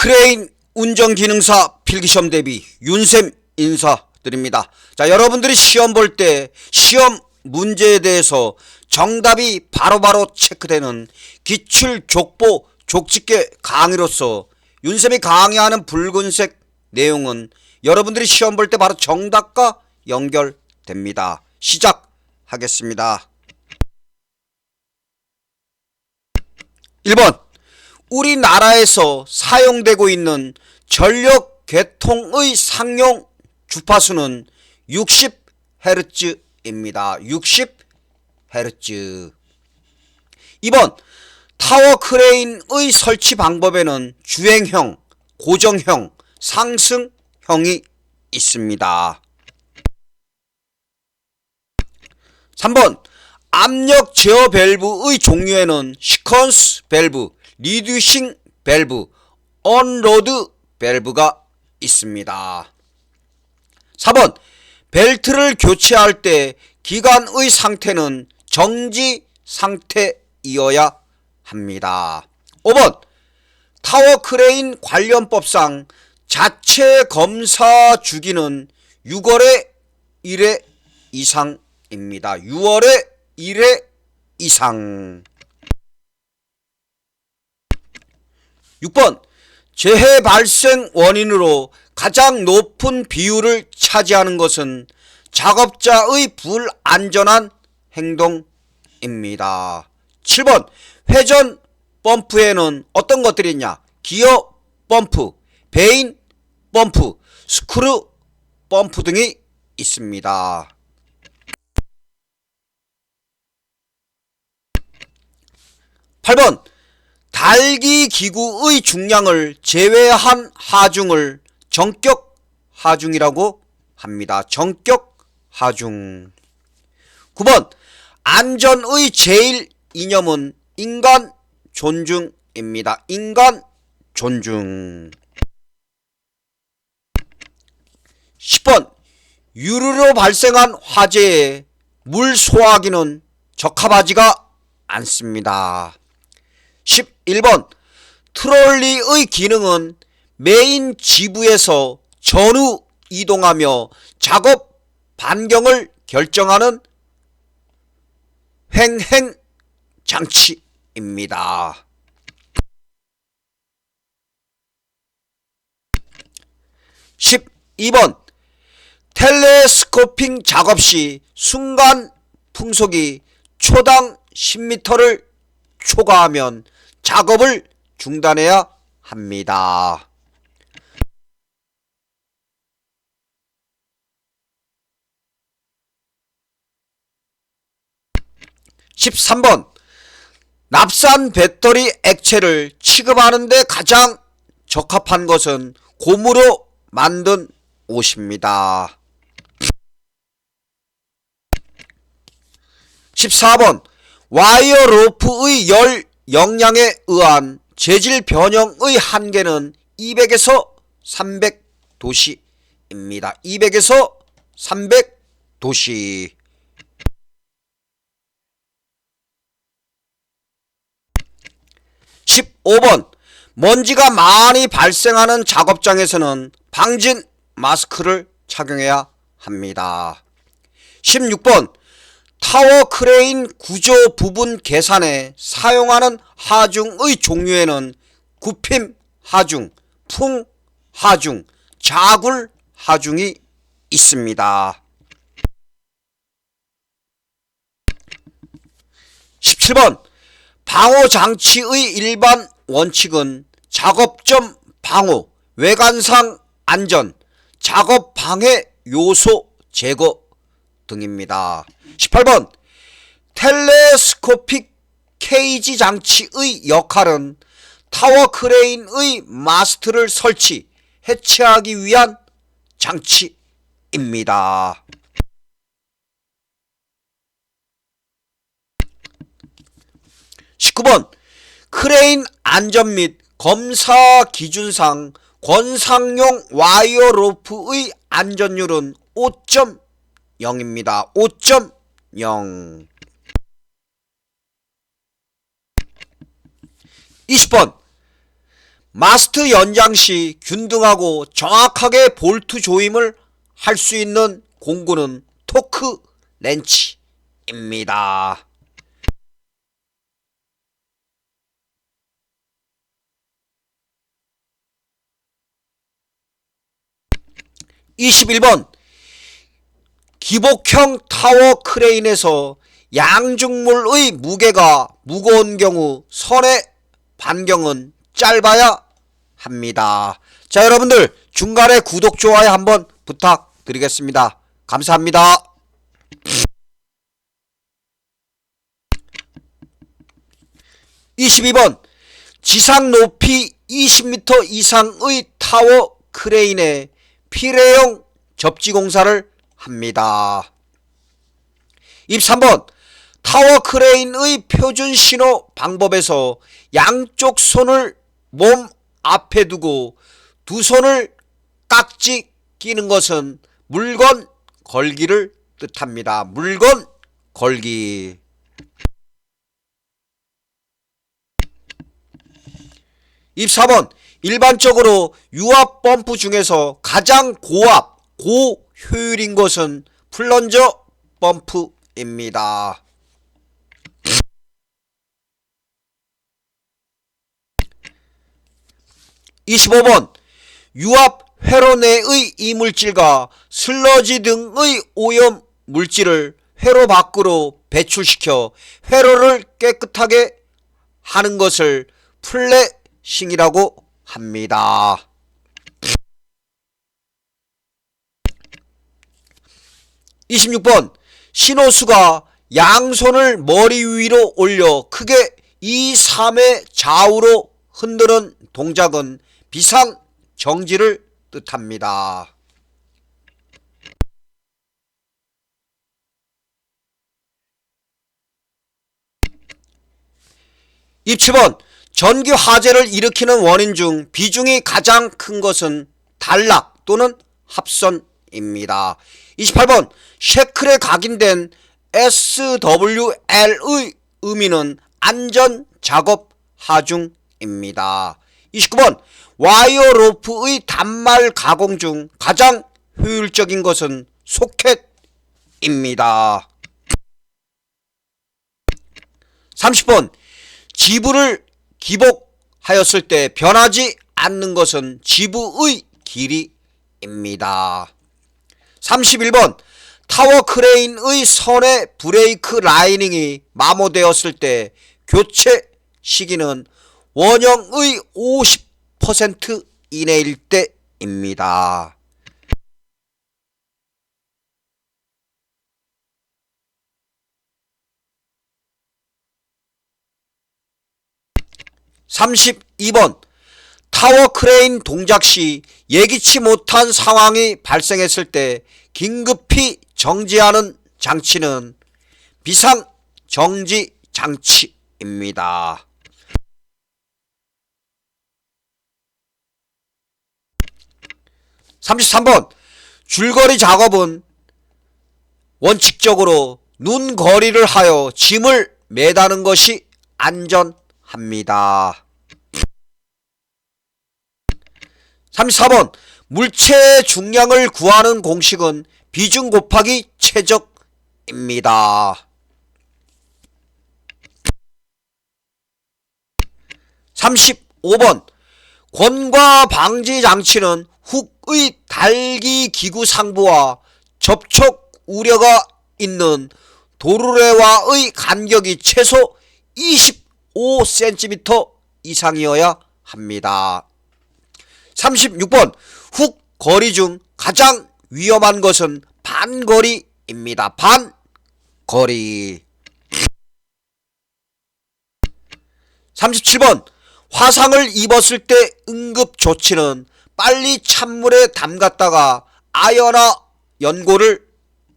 크레인 운전기능사 필기시험 대비 윤쌤 인사드립니다. 자, 여러분들이 시험 볼 때 시험 문제에 대해서 정답이 바로 바로 체크되는 기출 족보 족집게 강의로서 윤쌤이 강의하는 붉은색 내용은 여러분들이 시험 볼 때 바로 정답과 연결됩니다. 시작하겠습니다. 1번 우리나라에서 사용되고 있는 전력 계통의 상용 주파수는 60Hz입니다. 60Hz. 2번 타워 크레인의 설치 방법에는 주행형, 고정형, 상승형이 있습니다. 3번 압력 제어 밸브의 종류에는 시퀀스 밸브, 리듀싱 밸브, 언로드 밸브가 있습니다. 4번 벨트를 교체할 때 기관의 상태는 정지 상태이어야 합니다. 5번 타워 크레인 관련법상 자체 검사 주기는 6월에 1회 이상입니다. 6월에 1회 이상. 6번 재해 발생 원인으로 가장 높은 비율을 차지하는 것은 작업자의 불안전한 행동입니다. 7번 회전 펌프에는 어떤 것들이 있냐? 기어 펌프, 베인 펌프, 스크루 펌프 등이 있습니다. 8번 달기 기구의 중량을 제외한 하중을 정격 하중이라고 합니다. 정격 하중. 9번 안전의 제일 이념은 인간 존중입니다. 인간 존중. 10번 유류로 발생한 화재에 물 소화기는 적합하지가 않습니다. 11번 트롤리의 기능은 메인 지부에서 전후 이동하며 작업 반경을 결정하는 횡행 장치입니다. 12번 텔레스코핑 작업 시 순간 풍속이 초당 10m를 초과하면 작업을 중단해야 합니다. 13번 납산 배터리 액체를 취급하는데 가장 적합한 것은 고무로 만든 옷입니다. 14번 와이어 로프의 열 영향에 의한 재질 변형의 한계는 200에서 300도씨입니다. 200에서 300도씨. 15번 먼지가 많이 발생하는 작업장에서는 방진 마스크를 착용해야 합니다. 16번 타워 크레인 구조 부분 계산에 사용하는 하중의 종류에는 굽힘 하중, 풍 하중, 자굴 하중이 있습니다. 17번 방호 장치의 일반 원칙은 작업점 방호, 외관상 안전, 작업 방해 요소 제거 등입니다. 18번 텔레스코픽 케이지 장치의 역할은 타워 크레인의 마스트를 설치, 해체하기 위한 장치입니다. 19번 크레인 안전 및 검사 기준상 권상용 와이어 로프의 안전율은 5.0입니다. 5.0 20번 마스트 연장 시 균등하고 정확하게 볼트 조임을 할 수 있는 공구는 토크 렌치입니다. 21번 기복형 타워 크레인에서 양중물의 무게가 무거운 경우 선의 반경은 짧아야 합니다. 자 여러분들 중간에 구독 좋아요 한번 부탁드리겠습니다. 감사합니다. 22번 지상 높이 20m 이상의 타워 크레인에 피레용 접지 공사를 합니다. 23번 타워 크레인의 표준 신호 방법에서 양쪽 손을 몸 앞에 두고 두 손을 깍지 끼는 것은 물건 걸기를 뜻합니다. 물건 걸기. 24번 일반적으로 유압 펌프 중에서 가장 고압, 고 효율인 것은 플런저 펌프입니다. 25번 유압 회로 내의 이물질과 슬러지 등의 오염 물질을 회로 밖으로 배출시켜 회로를 깨끗하게 하는 것을 플래싱이라고 합니다. 26번 신호수가 양손을 머리 위로 올려 크게 2, 3의 좌우로 흔드는 동작은 비상 정지를 뜻합니다. 입치번 전기 화재를 일으키는 원인 중 비중이 가장 큰 것은 단락 또는 합선입니다. 28번 쉐클에 각인된 SWL의 의미는 안전 작업 하중입니다. 29번 와이어 로프의 단말 가공 중 가장 효율적인 것은 소켓입니다. 30번 지부를 기복하였을 때 변하지 않는 것은 지부의 길이입니다. 31번 타워 크레인의 선의 브레이크 라이닝이 마모되었을 때 교체 시기는 원형의 50% 이내일 때입니다. (32번) 타워 크레인 동작 시 예기치 못한 상황이 발생했을 때 긴급히 정지하는 장치는 비상 정지 장치입니다. 33번 줄거리 작업은 원칙적으로 눈 거리를 하여 짐을 매다는 것이 안전합니다. 34번 물체의 중량을 구하는 공식은 비중 곱하기 최적입니다. 35번 권과 방지 장치는 훅의 달기 기구 상부와 접촉 우려가 있는 도르래와의 간격이 최소 25cm 이상이어야 합니다. 36번 훅 거리 중 가장 위험한 것은 반거리입니다. 반거리 37번 화상을 입었을 때 응급 조치는 빨리 찬물에 담갔다가 아연화 연고를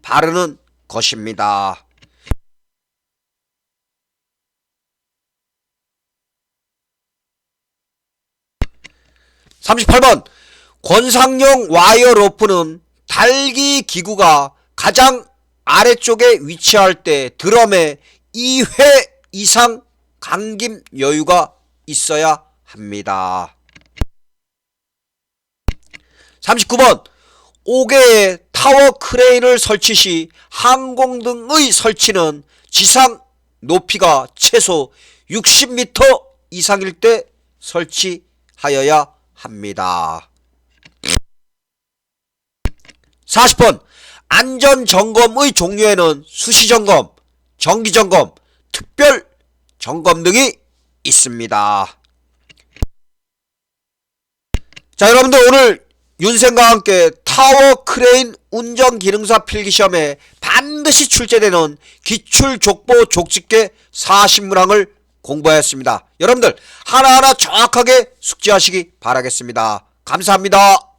바르는 것입니다. (38번) 권상용 와이어 로프는 달기 기구가 가장 아래쪽에 위치할 때 드럼에 2회 이상 감김 여유가 있어야 합니다. 39번 5개의 타워 크레인을 설치 시 항공 등의 설치는 지상 높이가 최소 60m 이상일 때 설치하여야 합니다. 40번 안전점검의 종류에는 수시점검, 정기점검, 특별 점검 등이 있습니다. 자 여러분들 오늘 윤생과 함께 타워 크레인 운전 기능사 필기 시험에 반드시 출제되는 기출 족보 족집계 40문항을 공부하였습니다. 여러분들 하나하나 정확하게 숙지하시기 바라겠습니다. 감사합니다.